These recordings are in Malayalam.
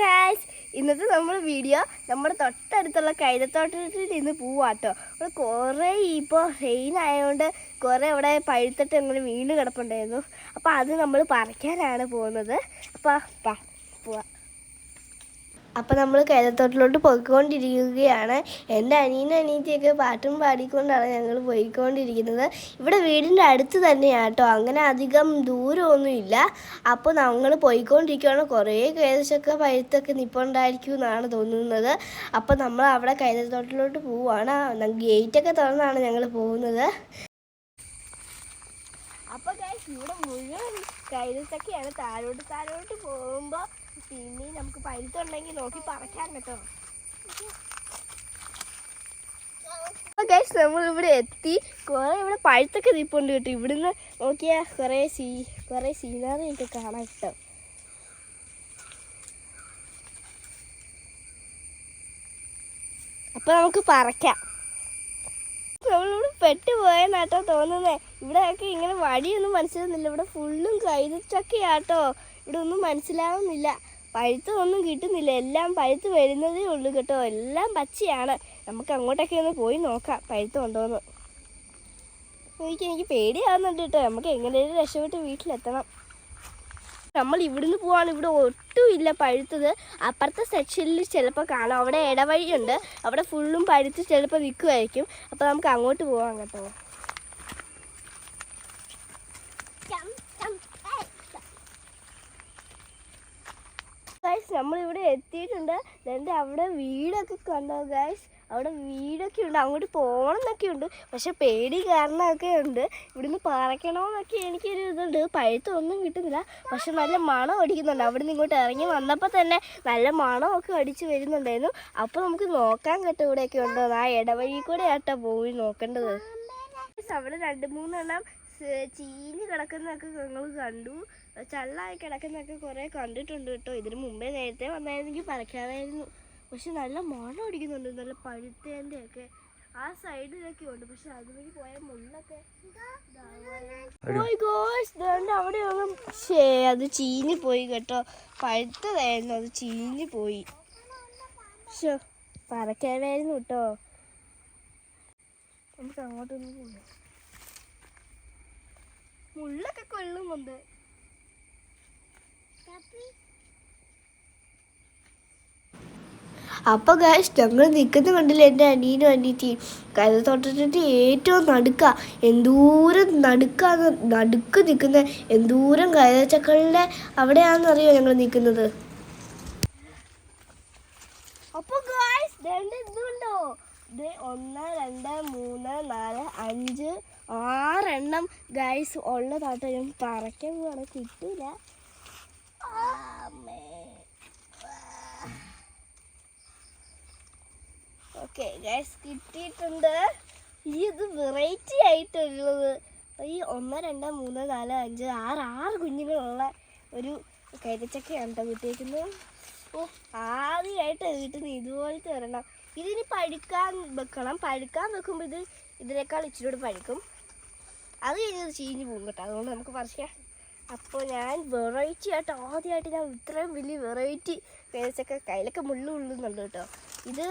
ഗായ്സ് ഇന്നത്തെ നമ്മുടെ വീഡിയോ നമ്മുടെ തൊട്ടടുത്തുള്ള കൈതത്തോട്ടത്തിൽ നിന്ന് പോവാട്ടോ അവിടെ കുറേ ഇപ്പോൾ റെയിൻ ആയതുകൊണ്ട് കുറേ അവിടെ പഴുത്തിട്ട് അങ്ങനെ വീണ് കിടപ്പുണ്ടായിരുന്നു. അപ്പോൾ അത് നമ്മൾ പറിക്കാനാണ് പോകുന്നത്. അപ്പോൾ പോവാ. അപ്പോൾ നമ്മൾ കൈതത്തോട്ടിലോട്ട് പോയിക്കൊണ്ടിരിക്കുകയാണ്. എന്റെ അനിയനും അനിയത്തിയൊക്കെ പാട്ടും പാടിക്കൊണ്ടാണ് ഞങ്ങൾ പോയിക്കൊണ്ടിരിക്കുന്നത്. ഇവിടെ വീടിന്റെ അടുത്ത് തന്നെയാണ് കേട്ടോ അങ്ങനെ അധികം ദൂരമൊന്നുമില്ല. അപ്പോൾ ഞങ്ങൾ പോയിക്കൊണ്ടിരിക്കുകയാണ്. കുറേ കൈതച്ചൊക്കെ പഴുത്തൊക്കെ നിൽപ്പുണ്ടായിരിക്കും എന്നാണ് തോന്നുന്നത്. അപ്പോൾ നമ്മൾ അവിടെ കൈതത്തോട്ടിലോട്ട് പോവുകയാണ്. ഗേറ്റൊക്കെ തുറന്നാണ് ഞങ്ങൾ പോകുന്നത്. ഇവിടെ മുഴുവൻ കൈതച്ചൊക്കെയാണ് താഴോട്ട് താഴോട്ട് പോകുമ്പോൾ പിന്നെ നമുക്ക് പൈലത്തുണ്ടെങ്കിൽ നോക്കി പറക്കാൻ കേട്ടോ. ഗൈസ് നമ്മൾ ഇവിടെ എത്തി. കുറെ ഇവിടെ പഴുത്തൊക്കെ നിൽപ്പുണ്ട് കേട്ടോ. ഇവിടുന്ന് നോക്കിയാൽ കുറേ സീ കുറേ സീനറി ഒക്കെ കാണാൻ കേട്ടോ. അപ്പൊ നമുക്ക് പറക്കാം. പെട്ടുപോയെന്നാട്ടോ തോന്നുന്നേ. ഇവിടെയൊക്കെ ഇങ്ങനെ വഴിയൊന്നും മനസ്സിലാവുന്നില്ല. ഇവിടെ ഫുള്ളും കൈതച്ചൊക്കെയാട്ടോ. ഇവിടെ ഒന്നും മനസ്സിലാവുന്നില്ല. പഴുത്തൊന്നും കിട്ടുന്നില്ല. എല്ലാം പഴുത്ത് വരുന്നതേ ഉള്ളു കേട്ടോ. എല്ലാം പച്ചയാണ്. നമുക്ക് അങ്ങോട്ടൊക്കെ ഒന്ന് പോയി നോക്കാം. പഴുത്ത് കൊണ്ടുവന്ന് എനിക്ക് എനിക്ക് പേടിയാവുന്നുണ്ട് കേട്ടോ. നമുക്ക് എങ്ങനെയും രക്ഷപ്പെട്ട് വീട്ടിലെത്തണം. നമ്മൾ ഇവിടുന്ന് പോവാണ്. ഇവിടെ ഒട്ടും ഇല്ല പഴുത്തത്. അപ്പുറത്തെ സെക്ഷനിൽ ചിലപ്പോൾ കാണാം. അവിടെ ഇടവഴിയുണ്ട്. അവിടെ ഫുള്ളും പഴുത്ത് ചിലപ്പോൾ വിൽക്കുമായിരിക്കും അപ്പോൾ നമുക്ക് അങ്ങോട്ട് പോവാം കേട്ടോ. ഗൈസ് നമ്മളിവിടെ എത്തിയിട്ടുണ്ട്. എന്നിട്ട് അവിടെ വീടൊക്കെ കണ്ടോ ഗൈസ് അവിടെ വീടൊക്കെ ഉണ്ട്. അങ്ങോട്ട് പോകണം എന്നൊക്കെ ഉണ്ട്. പക്ഷെ പേടി കാരണമൊക്കെ ഉണ്ട്. ഇവിടുന്ന് പറക്കണമെന്നൊക്കെ എനിക്കൊരു ഇതുണ്ട്. പഴുത്തൊന്നും കിട്ടുന്നില്ല. പക്ഷെ നല്ല മണം അടിക്കുന്നുണ്ട്. അവിടെ നിന്ന് ഇങ്ങോട്ട് ഇറങ്ങി വന്നപ്പോൾ തന്നെ നല്ല മണമൊക്കെ അടിച്ച് വരുന്നുണ്ടായിരുന്നു. അപ്പോൾ നമുക്ക് നോക്കാൻ കേട്ടോ ഇവിടെയൊക്കെ ഉണ്ടോ ആ ഇടവഴി കൂടെ ആട്ടോ പോയി നോക്കേണ്ടത്. അവിടെ രണ്ട് മൂന്നെണ്ണം ചീഞ്ഞ് കിടക്കുന്നതൊക്കെ ഞങ്ങൾ കണ്ടു. ചള്ളായി കിടക്കുന്നതൊക്കെ കുറേ കണ്ടിട്ടുണ്ട് കേട്ടോ. ഇതിന് മുമ്പേ നേരത്തെ വന്നായിരുന്നെങ്കിൽ പറിക്കാമായിരുന്നു. പക്ഷെ നല്ല മണം അടിക്കുന്നുണ്ട് നല്ല പഴുത്തേന്റെ ഒക്കെ ആ സൈഡിലൊക്കെ ഉണ്ട് പക്ഷെ അതുവഴി പോയ മുള്ളൊക്കെ ദാണ്ട് അവിടെ ഒന്നും ശേ അത് ചീഞ്ഞ് പോയി കേട്ടോ. പഴുത്തതായിരുന്നു അത് ചീഞ്ഞ് പോയി ഷോ പറക്കാനായിരുന്നു കേട്ടോ. നമുക്ക് അങ്ങോട്ടൊന്നും പോകാം മുള്ളൊക്കെ കൊള്ളുന്നുണ്ട്. അപ്പോൾ ഗായ്സ് ഞങ്ങൾ നിൽക്കുന്ന കണ്ടില്ല? എന്റെ അനിയനും അനിയത്തിയും. കരുതത്തോട്ടത്തിന്റെ ഏറ്റവും നടുക്ക. എന്തൂരം നടുക്കാന്ന് നടുക്ക് നിൽക്കുന്ന എന്തൂരം കരുതച്ചക്കളുടെ അവിടെയാണെന്നറിയോ ഞങ്ങൾ നിൽക്കുന്നത് അപ്പോൾ ഗായ്സ് ഇത് ഒന്ന് രണ്ട് മൂന്ന് നാല് അഞ്ച് ആറെണ്ണം ഗൈസ് ഉള്ളതാട്ടോ ഞാൻ പറയ്ക്കാൻ കിട്ടില്ല കിട്ടൂല. ഓക്കെ ഗൈസ് കിട്ടിയിട്ടുണ്ട്. ഈ ഇത് വെറൈറ്റി ആയിട്ടുള്ളത്. ഈ ഒന്ന് രണ്ട് മൂന്ന് നാല് അഞ്ച് ആറ് ആറ് കുഞ്ഞുങ്ങളുള്ള ഒരു കൈതച്ചക്കയാണ് കേട്ടോ കിട്ടിയേക്കുന്നത് ഓ ആദ്യമായിട്ട് കിട്ടുന്ന ഇതുപോലത്തെ വരണം ഇതിന് പഴുക്കാൻ വെക്കണം. പഴുക്കാൻ വെക്കുമ്പോൾ ഇത് ഇതിനേക്കാൾ ഇച്ചിരി കൂടെ പഴുക്കും. അത് കഴിഞ്ഞത് ചീഞ്ഞ് പോകും കേട്ടോ. അതുകൊണ്ട് നമുക്ക് പറിക്കാം അപ്പോൾ ഞാൻ വെറൈറ്റി ആയിട്ട് ആദ്യമായിട്ട് ഞാൻ ഇത്രയും വലിയ വെറൈറ്റി പേരച്ചൊക്കെ കയ്യിലൊക്കെ മുള്ളു ഉള്ളുന്നുണ്ട് കേട്ടോ. ഇത്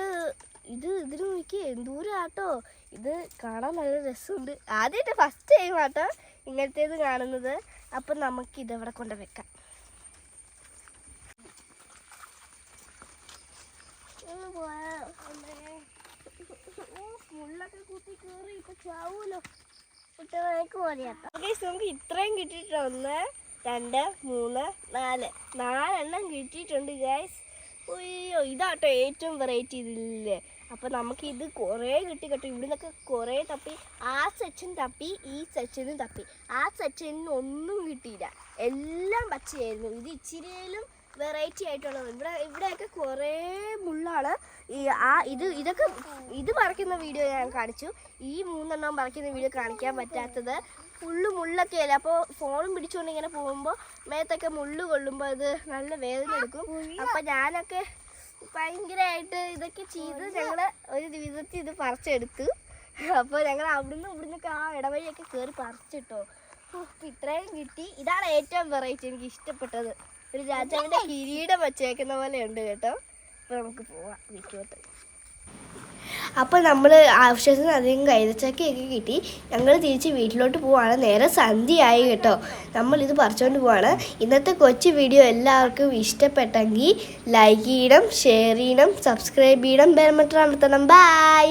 ഇത് ഇതിന് നോക്കി എന്തൂരം ആട്ടോ? ഇത് കാണാൻ നല്ല രസമുണ്ട്. ആദ്യമായിട്ട് ഫസ്റ്റ് ടൈം ആട്ടോ ഇങ്ങനത്തേത് കാണുന്നത്. അപ്പം നമുക്ക് ഇതവിടെ കൊണ്ട് വെക്കാം. മുള്ളൊക്കെ കുത്തി കയറി ഇപ്പൊ ചാവൂലോ? നമുക്ക് ഇത്രയും കിട്ടിയിട്ടുണ്ട്. ഒന്ന് രണ്ട് മൂന്ന് നാല്. നാലെണ്ണം കിട്ടിയിട്ടുണ്ട് ഗൈസ് അയ്യോ ഇതാട്ടോ ഏറ്റവും വെറൈറ്റി ഇതില്ലേ അപ്പോൾ നമുക്ക് ഇത് കുറേ കിട്ടി കേട്ടോ. ഇവിടെ നിന്നൊക്കെ കുറേ തപ്പി. ആ സെക്ഷൻ തപ്പി ഈ സെക്ഷനും തപ്പി. ആ സെക്ഷനിൽ ഒന്നും കിട്ടിയില്ല. എല്ലാം പച്ചയായിരുന്നു. ഇത് ഇച്ചിരിയിലും വെറൈറ്റി ആയിട്ടുള്ളത് ഇവിടെ ഇവിടെയൊക്കെ കുറേ മുള്ളാണ്. ഈ ആ ഇത് ഇതൊക്കെ ഇത് പറിക്കുന്ന വീഡിയോ ഞാൻ കാണിച്ചു. ഈ മൂന്നെണ്ണം പറിക്കുന്ന വീഡിയോ കാണിക്കാൻ പറ്റാത്തത് ഫുള്ള് മുള്ളൊക്കെ അല്ലേ? അപ്പോൾ ഫോണും പിടിച്ചുകൊണ്ട് ഇങ്ങനെ പോകുമ്പോൾ മേത്തൊക്കെ മുള്ള് കൊള്ളുമ്പോൾ അത് നല്ല വേദന എടുക്കും. അപ്പം ഞാനൊക്കെ ഭയങ്കരമായിട്ട് ഇതൊക്കെ ചെയ്ത് ഞങ്ങൾ ഒരു വിധത്തിൽ ഇത് പറിച്ചെടുത്തു. അപ്പോൾ ഞങ്ങൾ അവിടുന്ന് ഇവിടുന്നൊക്കെ ആ ഇടവഴിയൊക്കെ കയറി പറിച്ചിട്ടോ. ഇത്രയും കിട്ടി. ഇതാണ് ഏറ്റവും വെറൈറ്റി എനിക്ക് ഇഷ്ടപ്പെട്ടത്. ഒരു രാജാവിന്റെ കിരീടം വച്ചേക്കുന്ന പോലെ ഉണ്ട് കേട്ടോ. അപ്പോൾ നമുക്ക് പോവാം. വീട്ടിലോട്ട്. അപ്പോൾ നമ്മൾ ആവശ്യത്തിന് അധികം കൈതച്ചക്കയൊക്കെ കിട്ടി. ഞങ്ങൾ തിരിച്ച് വീട്ടിലോട്ട് പോവാണ്. നേരെ സന്ധ്യയായി കേട്ടോ. നമ്മളിത് പറിച്ചുകൊണ്ട് പോവാണ്. ഇന്നത്തെ കൊച്ചു വീഡിയോ എല്ലാവർക്കും ഇഷ്ടപ്പെട്ടെങ്കിൽ ലൈക്ക് ചെയ്യണം ഷെയർ ചെയ്യണം സബ്സ്ക്രൈബ് ചെയ്യണം. ബെൽമട്ടർ നടത്തണം ബൈ